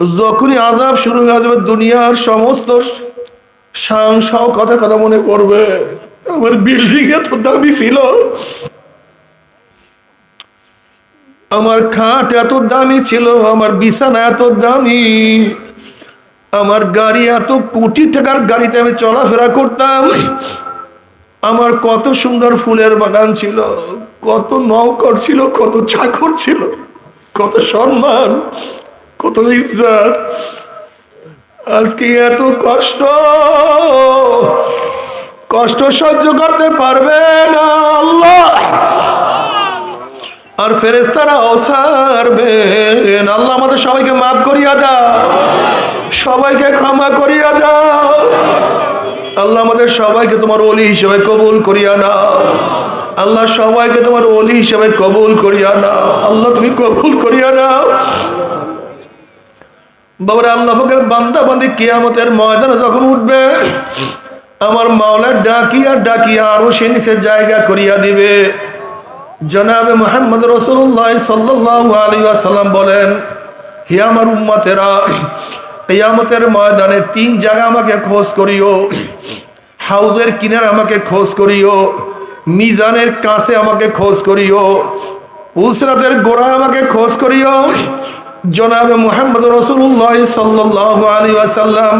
যখনই আজাব শুরু হয়ে যাবে দুনিয়ার সমস্ত সাংসাও কথা কথা মনে করবে। আমার বিল্ডিং এত দামি ছিল। আমার খাট এত দামি ছিল, আমার বিছানা এত দামি, আমার গাড়ি এত কোটি টাকার গাড়িতে আমি চলাফেরা করতাম। আমার কত সুন্দর ফুলের বাগান ছিল, কত নৌকর ছিল, কত চাকর ছিল, কত সম্মান। কত ইজ্জত। আজকে এত কষ্ট। কষ্ট সহ্য করতে পারবে না আল্লাহ। আর ফেরেস্তারা অসারবেন আল্লাহ আমাদের সবাইকে মাফ করিয়া দাও। সবাইকে ক্ষমা করিয়া দাও। আল্লাহ আমাদের সবাইকে তোমার অলি হিসেবে কবুল করিয়া নাও। আল্লাহ সবাইকে তোমার অলি হিসেবে কবুল করিয়া নাও। আল্লাহ তুমি কবুল করিয়া নাও। বাবার আল্লাহ পাকের বান্দা বান্দি কিয়ামতের ময়দানে যখন উঠবে, আমার মাওলা ডাকিয়া ডাকিয়া আরও সে নিচে জায়গা করিয়া দিবে। জনাবে মোহাম্মদ রসুল্লাহ সাল্লাহ আলী বলেন, হে আমার উম্মতেরা, কিয়ামতের ময়দানে তিন জায়গা আমাকে খোঁজ করিও, হাউজের কিনারে আমাকে খোঁজ করিও, মিজানের কাছে আমাকে খোঁজ করিও উসরাতের গোড়া আমাকে খোঁজ করিও জনাবে মোহাম্মদ রসুল্লাহ সাল্লাহ আলী আসাল্লাম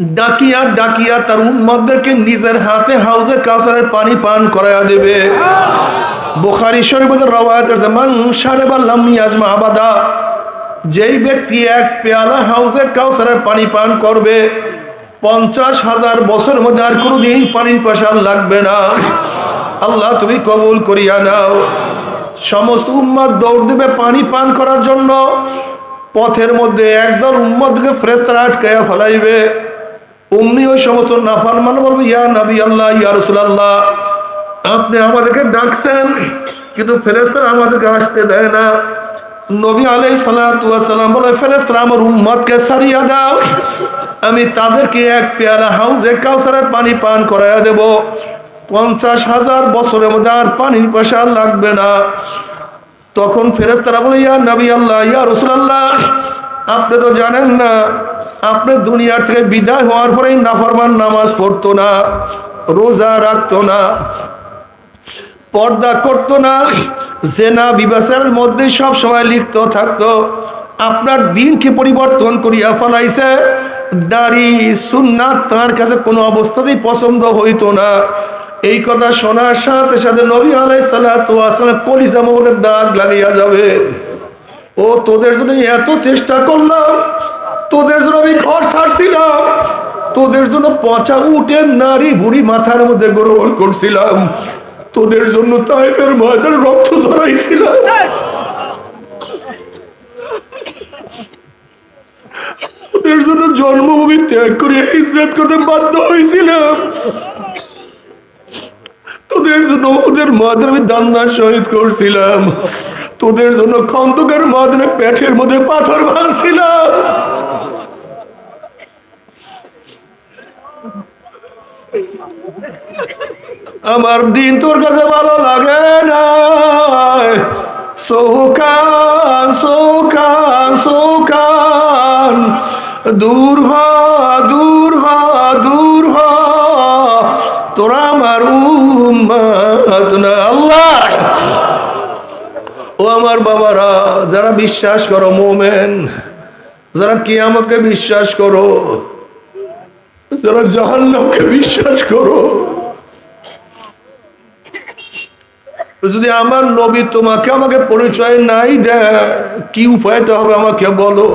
ডাকিয়া ডাকিয়া তার উম্মদদেরকে নিজের হাতে হাউজে কাউসারের পানি পান করাইয়া দেবে। বুখারী শরীফের রওয়ায়াত আছে, মান শারিবা লাম আবাদা যেই ব্যক্তি এক পেয়ালা হাউজে কাউসারের পানি পান করবে, পঞ্চাশ হাজার বছর মধ্যে আর কোনোদিন পানির পাশার লাগবে না। আল্লাহ তুমি কবুল করিয়া নাও। সমস্ত উম্মত দৌড় দেবে পানি পান করার জন্য। পথের মধ্যে একদল উম্মতকে ফ্রেস্তারা আটকাইয়া ফেলাইবে। অমনি ওই সমস্ত নাফারমান বলবে, ইয়া নবী আল্লাহ, ইয়া রসুলাল্লাহ, আপনি আমাদেরকে ডাকছেন, কিন্তু ফেরেস্তারা আমাদেরকে আসতে দেয় না। নবী আলাই সালাম বলে ফেরেস্তারা আমার উম্মতকে সারিয়া দাও, আমি তাদেরকে এক পেয়ালা হাউজে কাউসারের পানি পান করাইয়া দেব। পঞ্চাশ হাজার বছরের মধ্যে আর পানির পয়সা লাগবে না। তখন ফেরেস্তারা বলে, ইয়া নবী আল্লাহ, ইয়া রসুলাল্লাহ, আপনি তো জানেন না, আপনি দুনিয়ার থেকে বিদায় হওয়ার পরেই নাফরমান নামাজ পড়তো না, রোজা রাখতো না, পর্দা করতো না, জেনা বিবাসের মধ্যে সব সময় লিপ্ত থাকতো। আপনার দিনকে পরিবর্তন করিয়া ফেলাইছে? দাড়ি, সুন্নাত তার কাছে কোনো অবস্থাতেই পছন্দ হইতো না। এই কথা শোনার সাথে সাথে নবী আলাই সাল্লাহ কলিজা মোহাম্মদের দাগ লাগিয়া যাবে। ও, তোদের জন্য এত চেষ্টা করলাম, তোদের জন্য আমি ঘর ছাড়ছিলাম, তোদের জন্য পচা উঠে নারী বুড়ি মাথার মধ্যে গ্রহণ করছিলাম, তোদের জন্য তাইদের ময়দানে রক্ত ঝরাইছিলাম। ওদের জন্য জন্মভূমি ত্যাগ করে হিজরত করতে বাধ্য হয়েছিলাম। তোদের জন্য ওদের মাদের আমি দান্না শহীদ করছিলাম। তোদের জন্য খন্দকের মাদের পেটের মধ্যে পাথর ভাঙছিলাম। আমার দিন তোর কাছে ভালো লাগে না। সৌকান সৌকান সৌকান দূর হ দূর হ, দূর আল্লাহ। ও আমার বাবারা, যারা বিশ্বাস করো, মোমেন। যারা কিয়ামতকে বিশ্বাস করো, যারা জাহান্নামকে বিশ্বাস করো। যদি আমার নবী তোমাকে আমাকে পরিচয় নাই দেয়, কি উপায়টা হবে আমাকে বলো?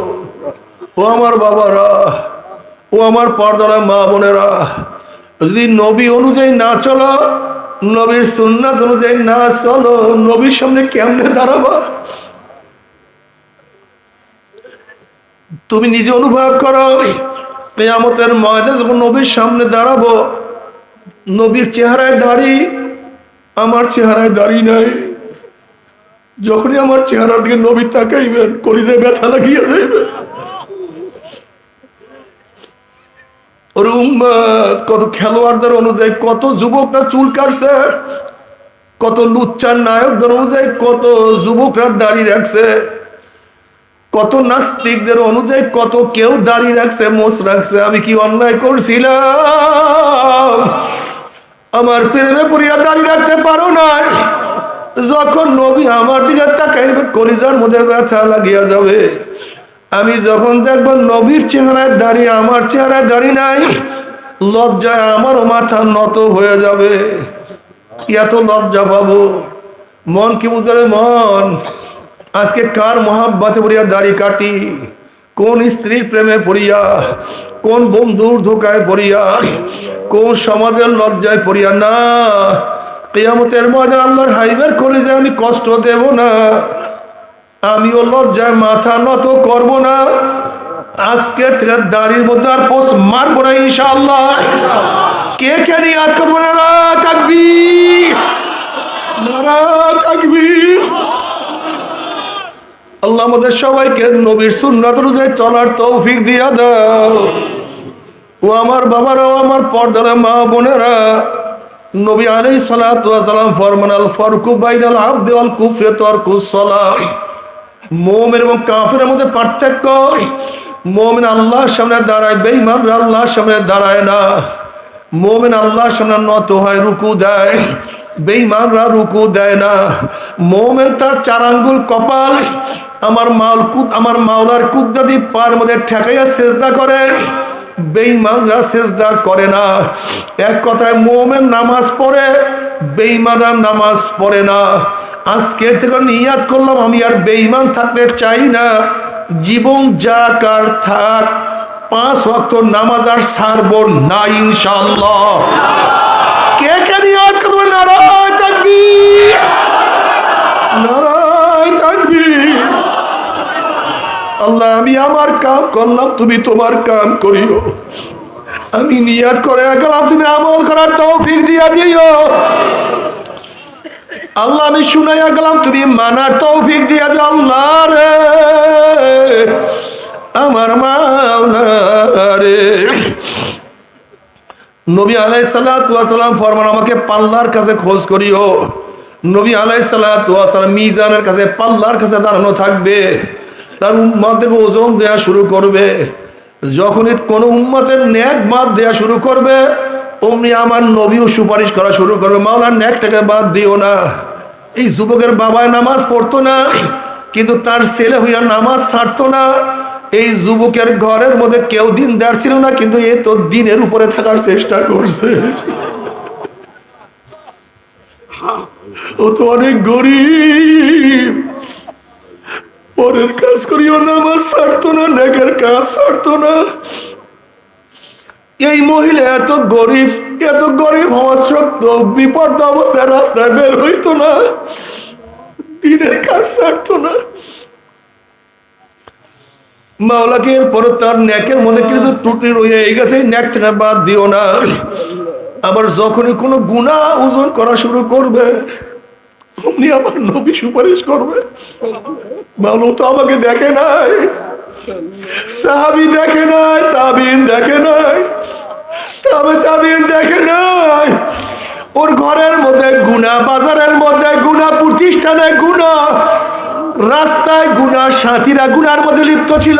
ও আমার বাবারা, ও আমার পর্দারা মা বোনেরা, যদি নবী অনুযায়ী না চলো নবীর সুন্নাত অনুযায়ী, না, চলো, নবীর সামনে কেমনে দাঁড়াবা? তুমি নিজে অনুভব করো, কেয়ামতের ময়দা যখন নবীর সামনে দাঁড়াবো, নবীর চেহারায় দাঁড়ি, আমার চেহারায় দাঁড়ি নাই। যখনই আমার চেহারার দিকে নবী তাকাইবেন কলিজে ব্যথা লাগিয়ে যাইবেন। ওর কত খেলোয়াড়দের অনুযায়ী কত যুবকরা চুল কাটছে, কত লুচ্চার নায়কদের অনুযায়ী কত যুবকরা দাঁড়িয়ে রাখছে, কত নাস্তিকদের অনুযায়ী কত কেউ দাঁড়িয়ে রাখছে মোস রাখছে। আমি কি অন্যায় করছিলাম? আমার প্রেমে পড়িয়া দাঁড়িয়ে রাখতে পারো না যখন নবী আমার দিকে তাকাইবে, কলিজার মধ্যে ব্যথা লাগিয়া যাবে। আমি যখন দেখব নবীর চেহারায় দাঁড়িয়ে, আমার চেহারায় দাঁড়িয়ে নাই, লজ্জায় আমারও মাথা নত হয়ে যাবে। এত লজ্জা পাবো? মন কি বুঝতে মন। আজকে কার মহাব্বাতে পড়িয়া দাড়ি কাটি? কোন স্ত্রীর প্রেমে পড়িয়া? কোন বন্ধুর ধোকায় পড়িয়া? কোন সমাজের লজ্জায় পড়িয়া? না। কেয়ামতের ময়দান আল্লাহর হাইবের আমি কষ্ট দেব না। আমিও লজ্জায় মাথা নত করব না। আজকে দাড়ির মধ্যে আর পোস্ট মারবো না ইনশাআল্লাহ। কে কে নিয়ে আজ করব না? তাকবীর। নারা তাকবীর। আল্লাহ আমাদের সবাইকে নবীর সুন্নাত অনুযায়ী চলার তৌফিক দিয়া দাও। ও আমার বাবারাও আমার পর্দারা মা বোনেরা, নবী আলাই সালাম ফরমান, আল ফরকু বাইনাল আব্দে আল কুফরে তরকু সলাহ মোমেন এবং কাফের মধ্যে পার্থক্য? মোমেন আল্লাহর সামনে দাঁড়ায়, বেঈমান আল্লাহর সামনে দাঁড়ায় না। মোমেন আল্লাহর সামনে নত হয়, রুকু দেয় বেইমানরা রুকু দেয় না। মোমেন তার চার আঙ্গুল কপাল, আমার মাল কুদ আমার মাওলার কুদ্দাদি পার মধ্যে ঠেকাইয়া সেজদা করে, বেঈমানরা সেজদা করে না। এক কথায়, মোমেন নামাজ পড়ে, বেঈমানরা নামাজ পড়ে না। আজকে থেকে নিয়াত করলাম, আমি আর বেঈমান থাকতে চাই না। জীবন যা কার থাক, পাঁচ ওয়াক্ত নামাজ আর ছাড়বো না ইনশাল্লাহ কে কে নিয়াত করব? নারায় তাকবীর। নারায় তাকবীর। আল্লাহ, আমি আমার কাম করলাম, তুমি তোমার কাম করিও। আমি নিয়াত করে গেলাম, তুমি আমল করার তৌফিক দিয়া দিও। আল্লাহ, আমি শুনাইয়া গেলাম, তুমি মানার তৌফিক দিয়া দিও আল্লাহ রে। আমার মাওলা রে। নবী আলাই সাল্লাম ফরমান, আমাকে পাল্লার কাছে খোঁজ করিও। নবী আলাই সাল্লাম মিজানের কাছে পাল্লার কাছে দাঁড়ানো থাকবে। তার উম্মাদের ওজন দেয়া শুরু করবে। যখনই কোনো উম্মাদের ন্যাক বাদ দেয়া শুরু করবে, অমনি আমার নবীও সুপারিশ করা শুরু করবে। মাওলার ন্যাকটাকে বাদ দিও না। এই যুবকের বাবায় নামাজ পড়তো না, কিন্তু তার ছেলে হইয়া নামাজ ছাড়তো না। এই যুবকের ঘরের মধ্যে কেউ দিন দেয়ার ছিল না, কিন্তু এ তো দিনের উপরে থাকার চেষ্টা করছে। ও তো অনেক গরিব। পরের কাজ করিও নামাজ ছাড়তো না, নেকের কাজ ছাড়তো না। এই মহিলা এত গরিব এত গরিব হওয়া সত্ত্বেও বিপদ অবস্থায় রাস্তায় বের হইতো না। দিনের কাজ ছাড়তো না। মাওলাকে এরপর তার ন্যাকের মধ্যে কিছু ত্রুটি রয়ে গেছে বাদ দিও না। আবার যখনই কোনো গুণা ওজন করা শুরু করবে অমনি আমার নবী সুপারিশ করবে। মাওলা তো আমাকে দেখে নাই, সাহাবি দেখে নাই, তাবিন দেখে নাই। তবে তাবিন দেখে নাই। ওর ঘরের মধ্যে গুণা বাজারের মধ্যে গুণা প্রতিষ্ঠানে গুণা রাস্তায় গুণা সাথীরা গুনার মধ্যে লিপ্ত ছিল।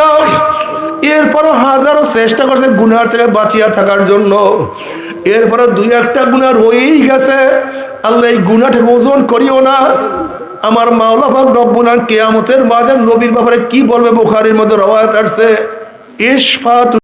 এরপরও হাজারো চেষ্টা করছে গুনার থেকে বাঁচিয়া থাকার জন্য। এরপরে দুই একটা গুণা রয়েই গেছে। আল্লাহ এই গুণাটাকে ওজন করিও না। আমার মাওলা ভাব রব্বুনা কেয়ামতের মাঝে নবীর ব্যাপারে কি বলবে বুখারির মধ্যে রবায়ত আসছে? ইসফাত